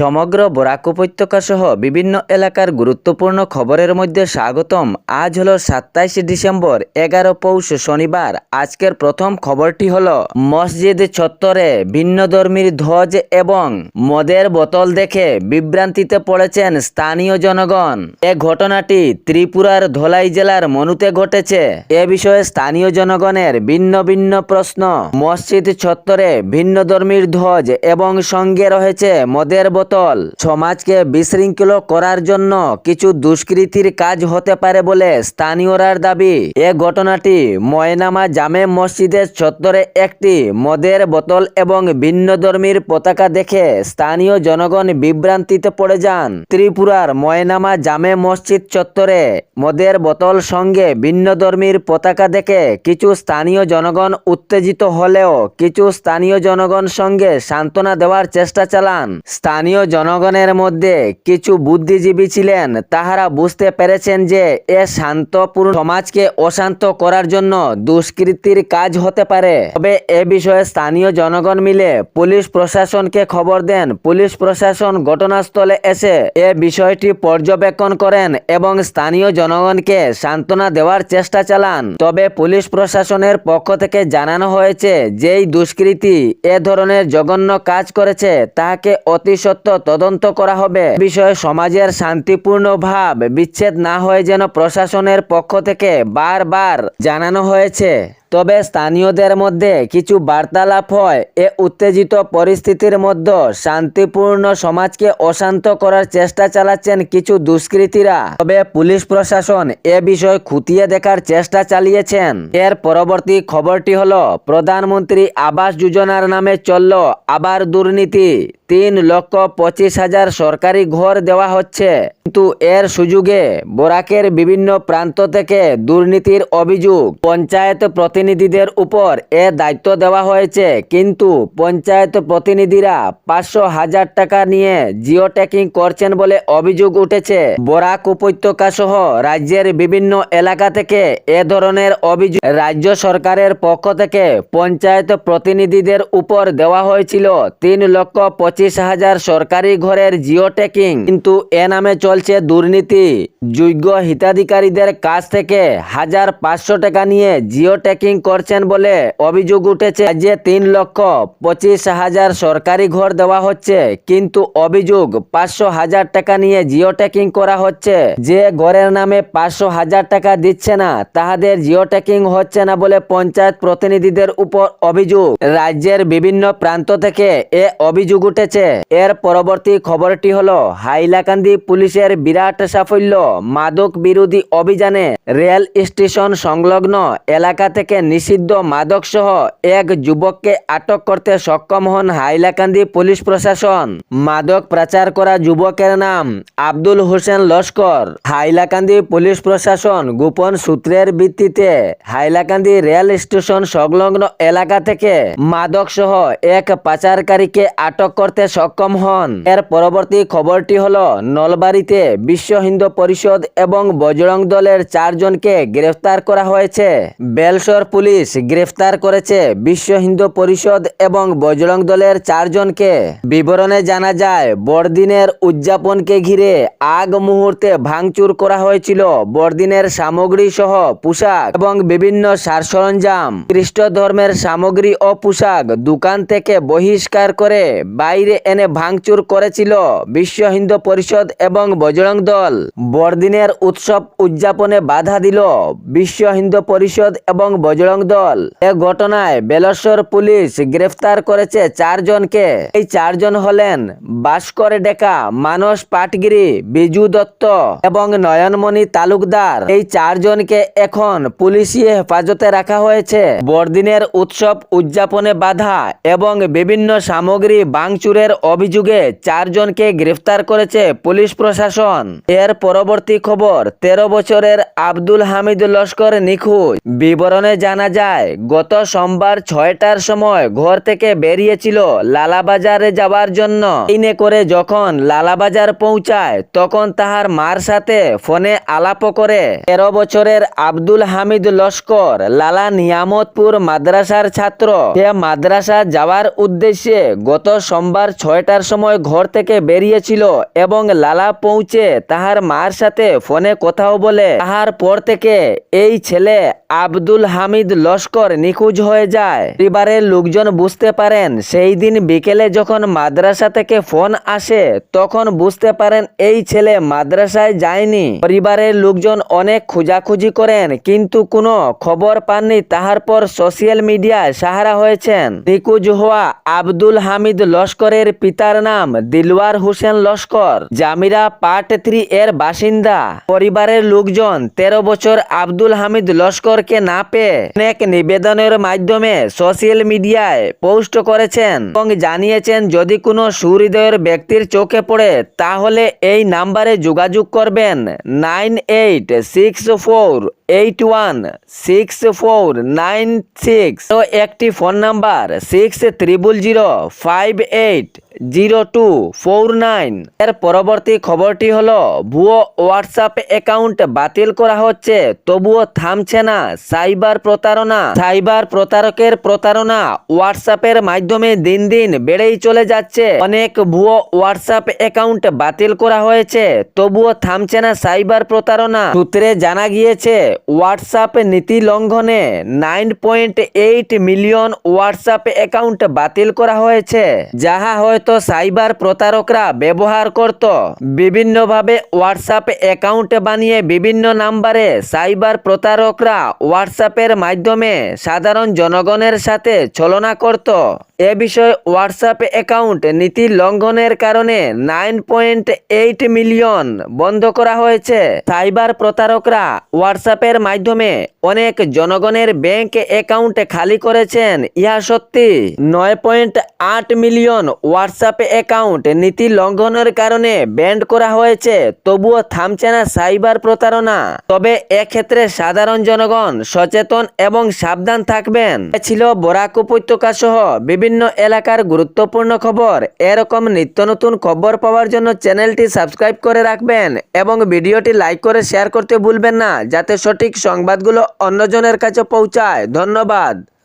সমগ্র বরাক উপত্যকা সহ বিভিন্ন এলাকার গুরুত্বপূর্ণ খবরের মধ্যে স্বাগতম। আজ হলো সাতাইশ ডিসেম্বর, এগারো পৌষ শনিবার। আজকের প্রথম খবরটি হল, মসজিদ চত্বরে ভিন্নধর্মীর ধ্বজ এবং মদের বোতল দেখে বিভ্রান্তিতে পড়েছেন স্থানীয় জনগণ। এ ঘটনাটি ত্রিপুরার ধলাই জেলার মনুতে ঘটেছে। এ বিষয়ে স্থানীয় জনগণের ভিন্ন ভিন্ন প্রশ্ন। মসজিদ চত্বরে ভিন্ন ধর্মীর ধ্বজ এবং সঙ্গে রয়েছে মদের বোতল সমাজকে বিশৃঙ্খল করার জন্য কিছু দুষ্কৃতির কাজ হতে পারে বলে স্থানীয়রার দাবি। এ ঘটনাটি ময়নামা জামে মসজিদের চত্বরে একটি মদের বোতল এবং ভিন্ন ধর্মীর পতাকা দেখে স্থানীয় জনগণ বিভ্রান্তিতে পড়ে যান। ত্রিপুরার ময়নামা জামে মসজিদ চত্বরে মদের বোতল সঙ্গে ভিন্ন ধর্মীর পতাকা দেখে কিছু স্থানীয় জনগণ উত্তেজিত হলেও কিছু স্থানীয় জনগণ সঙ্গে সান্ত্বনা দেওয়ার চেষ্টা চালান। স্থানীয় জনগণের মধ্যে কিছু বুদ্ধিজীবী ছিলেন। তাহারা বুঝতে পেরেছেন যে এ শান্তপূর্ণ সমাজকে অশান্ত করার জন্য দুষ্কৃতির কাজ হতে পারে। তবে এ বিষয়ে স্থানীয় জনগণ মিলে পুলিশ প্রশাসনকে খবর দেন। পুলিশ প্রশাসন ঘটনাস্থলে এসে এ বিষয়টি পর্যবেক্ষণ করেন এবং স্থানীয় জনগণকে সান্ত্বনা দেওয়ার চেষ্টা চালান। তবে পুলিশ প্রশাসনের পক্ষ থেকে জানানো হয়েছে, যেই দুষ্কৃতী এ ধরনের জঘন্য কাজ করেছে, তাহাকে অতি সত্য তদন্ত করা হবে। বিষয়ে সমাজের শান্তিপূর্ণ ভাব বিচ্ছেদ না হয়ে যেন প্রশাসনের পক্ষ থেকে বারবার জানানো হয়েছে। তবে স্থানীয়দের মধ্যে কিছু বার্তালাপ হয়। এ উত্তেজিত পরিস্থিতির মধ্যে শান্তিপূর্ণ সমাজকে অশান্ত করার চেষ্টা চালাচ্ছেন কিছু দুষ্কৃতীরা। তবে পুলিশ প্রশাসন এ বিষয় খুঁটিয়ে দেখার চেষ্টা চালিয়েছেন। এর পরবর্তী খবরটি হল, প্রধানমন্ত্রী আবাস যোজনার নামে চলল আবার দুর্নীতি। তিন লক্ষ পঁচিশ হাজার সরকারি ঘর দেওয়া হচ্ছে। কিন্তু এর সুযোগে বরাকের বিভিন্ন প্রান্ত থেকে দুর্নীতির অভিযোগ। পঞ্চায়েত প্রতিনিধিদের উপর এ দায়িত্ব দেওয়া হয়েছে। কিন্তু পঞ্চায়েত প্রতিনিধিরা পাঁচশো হাজার টাকা নিয়ে জিও ট্যাকিং করছেন বলে অভিযোগ উঠেছে। বরাক উপত্যকা সহ রাজ্যের বিভিন্ন এলাকা থেকে এ ধরনের অভিযোগ রাজ্য সরকারের পক্ষ থেকে পঞ্চায়েত প্রতিনিধিদের উপর দেওয়া হয়েছিল। তিন লক্ষ পঁচিশ হাজার সরকারি ঘরের জিও ট্যাকিং কিন্তু এ নামে চলছে দুর্নীতি। যোগ্য হিতাধিকারীদের কাছ থেকে হাজার পাঁচশো টাকা নিয়ে জিও ট্যাকিং করছেন বলে অভিযোগ উঠেছে। যে তিন লক্ষ পঁচিশ হাজার সরকারি ঘর দেওয়া হচ্ছে, কিন্তু অভিযোগ পাঁচশো হাজার টাকা নিয়ে জিও ট্যাকিং করা হচ্ছে। যে ঘরের নামে পাঁচশো হাজার টাকা দিচ্ছে না, তাহাদের জিও ট্যাকিং হচ্ছে না বলে পঞ্চায়েত প্রতিনিধিদের উপর অভিযোগ। রাজ্যের বিভিন্ন প্রান্ত থেকে এ অভিযোগ উঠেছে। এর পরবর্তী খবরটি হলো, হাইলাকান্দি পুলিশের বিরাট সাফল্য মাদক বিরোধী অভিযানে রেল স্টেশন সংলগ্ন এলাকা থেকে নিষিদ্ধ মাদক সহ এক যুবককে আটক করতে সক্ষম হন হাইলাকান্দি পুলিশ প্রশাসন। মাদক পাচার করা যুবকের নাম আব্দুল হোসেন লস্কর। হাইলাকান্দি পুলিশ প্রশাসন গোপন সূত্রের ভিত্তিতে হাইলাকান্দি রেল স্টেশন সংলগ্ন এলাকা থেকে মাদক সহ এক পাচারকারীকে আটক করতে সক্ষম হন। এর পরবর্তী খবরটি হল, নলবাড়িতে বিশ্ব হিন্দু পরিষদ এবং বজরং দলের চারজনকে গ্রেফতার করা হয়েছে। বেলসর পুলিশ গ্রেফতার করেছে বিশ্ব হিন্দু পরিষদ এবং বজরং দলের চারজনকে। বিবরণে জানা যায়, বড়দিনের উদযাপনকে ঘিরে আগ মুহূর্তে ভাঙচুর করা হয়েছিল। বড়দিনের সামগ্রী সহ পোশাক এবং বিভিন্ন সার সরঞ্জাম খ্রিস্ট ধর্মের সামগ্রী ও পোশাক দোকান থেকে বহিষ্কার করে বাইরে এনে ভাঙচুর করেছিল বিশ্ব হিন্দু পরিষদ এবং বজরং দল। বড়দিনের উৎসব উদযাপনে বাধা দিল বিশ্ব হিন্দু পরিষদ এবং বজরং দল। এ ঘটনায় বেলশ্বর পুলিশ গ্রেফতার করেছে চারজনকে। এই চারজন হলেন ভাস্কর ডেকা, মানস পাটগিরি, বিজু দত্ত এবং নয়নমণি তালুকদার। এই চারজনকে এখন পুলিশি হেফাজতে রাখা হয়েছে। বড়দিনের উৎসব উদযাপনে বাধা এবং বিভিন্ন সামগ্রী বাংচুরের অভিযোগে চারজনকে গ্রেফতার করেছে পুলিশ প্রশাসন। এর পরবর্তী খবর, তেরো বছরের আব্দুল হামিদ লস্কর নিখোঁজ। বিবরণে জানা যায়, গত সোমবার ছয়টার সময় ঘর থেকে বেরিয়েছিল লালাবাজারে যাওয়ার জন্য। ট্রেনে করে যখন লালাবাজার পৌঁছায়, তখন তাহার মার সাথে ফোনে আলাপ করে। তেরো বছরের আব্দুল হামিদ লস্কর, লালা নিয়ামতপুর মাদ্রাসার ছাত্র। সে মাদ্রাসা যাওয়ার উদ্দেশ্যে গত সোমবার ছয়টার সময় ঘর থেকে বেরিয়েছিল এবং লালা পৌঁছে তাহার মার সাথে ফোনে কথাও বলে। তাহার পর থেকে এই ছেলে আব্দুল হামিদ লস্কর নিখোঁজ হয়ে যায়। পরিবারের লোকজন বুঝতে পারেন, সেই দিন বিকেলে যখন মাদ্রাসা থেকে ফোন আসে, তখন বুঝতে পারেন এই ছেলে মাদ্রাসায় যায়নি। পরিবারের লোকজন অনেক খোঁজাখুঁজি করেন, কিন্তু কোনো খবর পাননি। তাহার পর সোশ্যাল মিডিয়ায় সাহারা হয়েছেন। নিখোঁজ হওয়া আব্দুল হামিদ লস্করের পিতার নাম দিলওয়ার হোসেন লস্কর। জামিরা পার্ট থ্রি এর বাসিন্দা। পরিবারের লোকজন তেরো বছর আব্দুল হামিদ লস্করকে না পেয়ে অনেক নিবেদনের মাধ্যমে সোশ্যাল মিডিয়ায় পোস্ট করেছেন এবং জানিয়েছেন, যদি কোনো সুহৃদয়ের ব্যক্তির চোখে পড়ে, তাহলে এই নাম্বারে যোগাযোগ করবেন nine eight six four eight one six four nine six. একটি phone number six triple zero five eight zero two four nine. এর পরবর্তী খবরটি হলো, ভুয়ো হোয়াটসঅ্যাপ অ্যাকাউন্ট বাতিল করা হচ্ছে। তবুও থামছে না সাইবার প্রতারণা। সাইবার প্রতারকের প্রতারণা হোয়াটসঅ্যাপের মাধ্যমে দিন দিন বেড়েই চলে যাচ্ছে। অনেক ভুয়ো হোয়াটসঅ্যাপ অ্যাকাউন্ট বাতিল করা হয়েছে। তবুও থামছে না সাইবার প্রতারণা। সূত্রে জানা গিয়েছে, হোয়াটসঅ্যাপ নীতি লঙ্ঘনে nine point eight million WhatsApp account বাতিল করা হয়েছে। যাহা হয়তো সাইবার প্রতারকরা ব্যবহার করত। বিভিন্নভাবে হোয়াটসঅ্যাপ অ্যাকাউন্ট বানিয়ে বিভিন্ন নাম্বারে সাইবার প্রতারকরা হোয়াটসঅ্যাপের মাধ্যমে সাধারণ জনগণের সাথে ছলনা করত। এ বিষয়ে হোয়াটসঅ্যাপ অ্যাকাউন্ট নীতি লঙ্ঘনের কারণে নাইন পয়েন্ট এইট মিলিয়ন বন্ধ করা হয়েছে। সাইবার প্রতারকরা হোয়াটসঅ্যাপের মাধ্যমে অনেক জনগণের ব্যাংক অ্যাকাউন্ট খালি করেছেন। ইহা সত্যি নয় পয়েন্ট আট মিলিয়ন হোয়াটসঅ্যাপ অ্যাকাউন্ট নীতি লঙ্ঘনের কারণে ব্যান্ড করা হয়েছে, তবুও থামছে না সাইবার প্রতারণা। তবে এক্ষেত্রে সাধারণ জনগণ সচেতন এবং সাবধান থাকবেন। ছিল বরাক উপত্যকা সহ বিভিন্ন এলাকার গুরুত্বপূর্ণ খবর। এরকম নিত্য নতুন খবর পাওয়ার জন্য চ্যানেলটি সাবস্ক্রাইব করে রাখবেন এবং ভিডিওটি লাইক করে শেয়ার করতে ভুলবেন না, যাতে সঠিক সংবাদগুলো অন্যজনের কাছে পৌঁছায়। ধন্যবাদ।